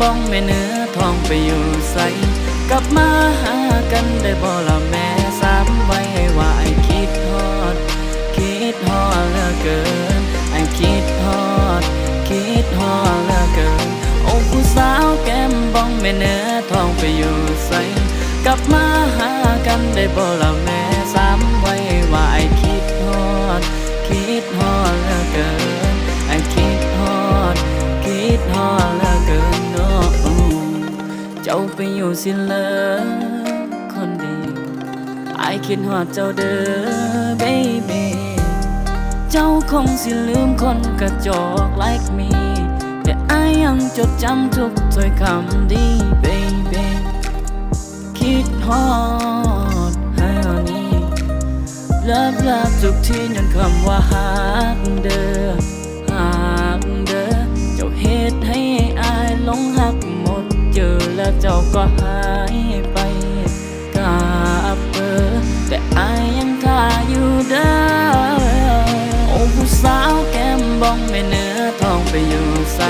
บ้องแม่เนื้อทองไปอยู่ใสกลับมาหากันได้บ่ละแม่สามไว้ว่าไอคิดฮอด คิดฮอดเหลือเกินไอคิดฮอด คิดฮอดเหลือเกินโอ้ผู้สาวแก้มบ้องแม่เนื้อทองไปอยู่ใสกลับมาหา จ้าไปอยู่สิเลอคนดีไอคิดฮอดเจ้าเด้อ baby เจ้าคงสิลืมคนกระจอก like me แต่ไอยังจดจำทุกถ้อยคำดี baby คิดฮอดให้วันนี้ลิฟเลิฟทุกที่นั่นคำว่าหากเด้อหากเด้อเจ้าเหตุให้อายหลงหัก แล้วเจ้าก็หายไปกาบเบอร์แต่อายยังท่าอยู่เด้อโอ้ผู้สาวแก้มบ้องแม่เนื้อทองไปอยู่ใส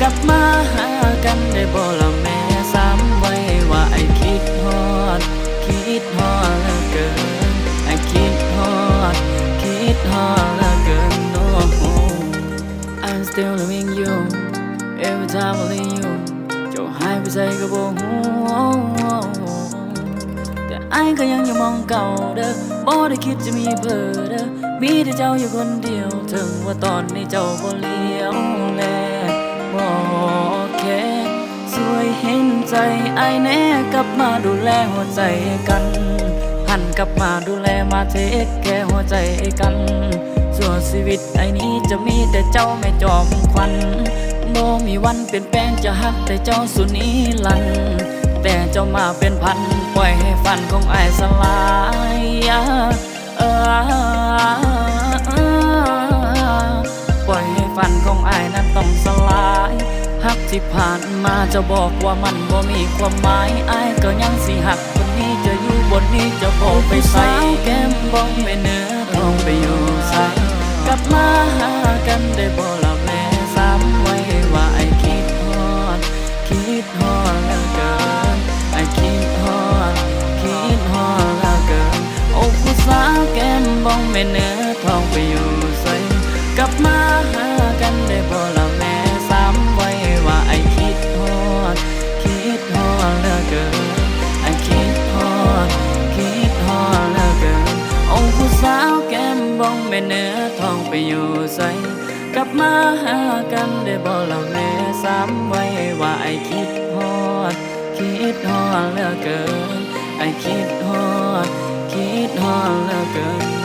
กลับมาหากันได้บ่ละแม่สามไว้ว่าไอคิดฮอด คิดฮอดเหลือเกินไอคิดฮอด คิดฮอดเหลือเกิน no I'm still loving you every time I leave you จ้าหายไปใส่กระโปรงแต่ไอก็ยังยังมองเก่าเด้อบ่ได้คิดจะมีเบอร์เด้อมีแต่เจ้าอยู่คนเดียว ถึงว่าตอนนี้เจ้าบ่เลี้ยวแลบ่แค่สวยเห็นใจไอแน่กลับมาดูแลหัวใจกันหันกลับมาดูแลมาเทคแค่หัวใจกันส่วนชีวิตไอนี้จะมีแต่เจ้าไม่จอมควัน โมมีวันเปลี่ยนแปลงจะหักแต่เจ้าสุนีลัน แต่เจ้ามาเป็นพันปล่อยให้ฝันของไอายสลายเออปล่อยให้ฝันของไอายนั้นต้องสลายหักที่ผ่านมาจะบอกว่ามันบ่มีความหมายไอายก็ยังสิหักคนนี้จะอยู่บนนี้จะบอกไปใส่แก้มบ้องไม่เนื้อทองไปอยู่ใส่กลับมาหากันได้บ่ละ เนื้อทองไปอยู่ใสกลับมาหากันได้บ่ละแน่ซ้ำไว้ว่าไอคิดฮอด คิดฮอดเหลือเกิน ไอคิดฮอด คิดฮอดเหลือเกิน